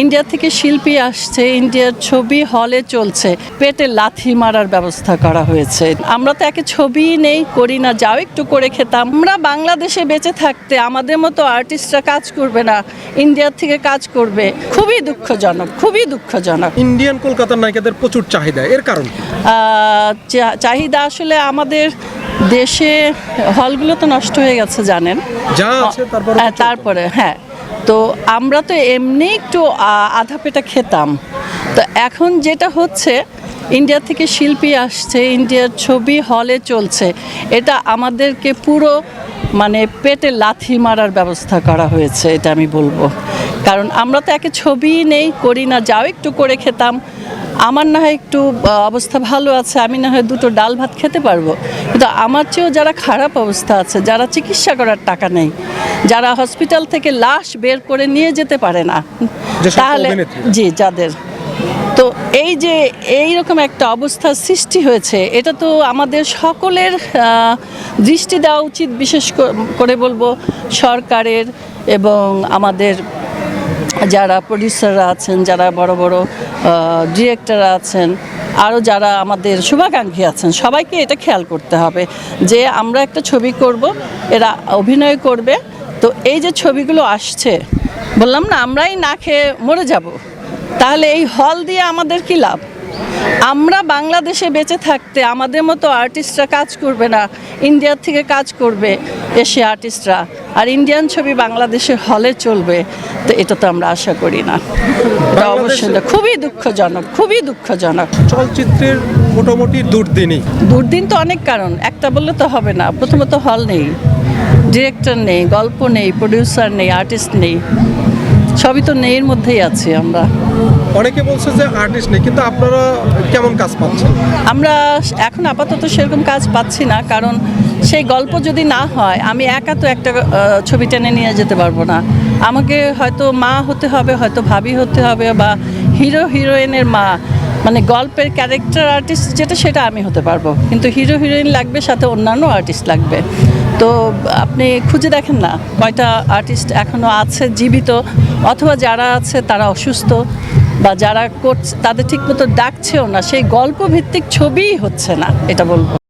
India থেকে শিল্পী আসছে ইন্ডিয়ার ছবি হলে চলছে। পেটে লাথি মারার ব্যবস্থা করা হয়েছে। আমরা তো একে ছবি নেই করি না যাও একটু করে খেতাম। আমরা বাংলাদেশে বেঁচে থাকতে আমাদের মতো আর্টিস্টরা কাজ করবে না ইন্ডিয়ার থেকে কাজ করবে। খুবই দুঃখজনক খুবই দুঃখজনক। ইন্ডিয়ান কলকাতার নায়িকাদের প্রচুর চাহিদা এর কারণ চাহিদা আসলে আমাদের দেশে হলগুলো তো নষ্ট হয়ে গেছে জানেন। যা আছে হ্যাঁ, তারপরে হ্যাঁ। তো আমরা তো এমনি একটু আধা পেটা খেতাম। তো এখন যেটা হচ্ছে, ইন্ডিয়া থেকে শিল্পী আসছে, ইন্ডিয়ার ছবি হলে চলছে। এটা আমাদেরকে পুরো মানে পেটে লাথি মারার ব্যবস্থা করা হয়েছে, এটা আমি বলব। কারণ আমরা তো একে ছবি নেই, করি না, যাও একটু করে খেতাম। আমার না হয় একটু অবস্থা ভালো আছে আমি না হয় দুটো ডাল ভাত খেতে পারব। কিন্তু আমার চেয়েও যারা খারাপ অবস্থা আছে যারা চিকিৎসা করার টাকা নেই যারা হসপিটাল থেকে লাশ বের করে নিয়ে যেতে পারে না তাহলে জি যাদের। তো এই যে এই রকম একটা অবস্থার সৃষ্টি হয়েছে এটা তো আমাদের সকলের দৃষ্টি দেওয়া উচিত বিশেষ করে বলব সরকারের এবং আমাদের যারা প্রডিউসাররা আছেন, যারা বড় বড় ডিরেক্টর আছেন আরও যারা আমাদের শুভাকাঙ্ক্ষী আছেন, সবাইকে এটা খেয়াল করতে হবে যে আমরা একটা ছবি করব, এরা অভিনয় করবে। তো এই যে ছবিগুলো আসছে, বললাম না, আমরাই না খেয়ে মরে যাব। তাহলে এই হল দিয়ে আমাদের কী লাভ? আমরা বাংলাদেশে বেঁচে থাকতে আমাদের মতো আর্টিস্টরা কাজ করবে না। ইন্ডিয়ার থেকে কাজ করবে এসে আর্টিস্টরা আর ইন্ডিয়ান ছবি বাংলাদেশের হলে চলবে। তো এটা তো আমরা আশা করি না। অবশ্যই খুবই দুঃখজনক খুবই দুঃখজনক। চলচ্চিত্রের মোটামুটি দুর্দিনই। দুর্দিন তো অনেক কারণ। একটা বললে তো হবে না। প্রথমত হল নেই। ডিরেক্টর নেই গল্প নেই প্রডিউসার নেই আর্টিস্ট নেই। সবই তো নেইয়ের মধ্যেই আছি আমরা। অনেকে বলছে যে আর্টিস্ট নেই কিন্তু আপনারা কেমন কাজ পাচ্ছেন? আমরা এখন আপাতত সেরকম কাজ পাচ্ছি না কারণ সেই গল্প যদি না হয় আমি একা তো একটা ছবি টেনে নিয়ে যেতে পারব না। আমাকে হয়তো মা হতে হবে হয়তো ভাবি হতে হবে বা হিরো হিরোইনের মা। মানে গল্পের ক্যারেক্টার আর্টিস্ট যেটা সেটা আমি হতে পারব। কিন্তু হিরো হিরোইন লাগবে সাথে অন্যান্য আর্টিস্ট লাগবে। তো আপনি খুঁজে দেখেন না। কয়টা আর্টিস্ট এখনও আছে জীবিত, অথবা যারা আছে তারা অসুস্থ, বা যারা করছে, তাদের ঠিকমতো ডাকছেও না। সেই গল্প ভিত্তিক ছবিই হচ্ছে না, এটা বলব।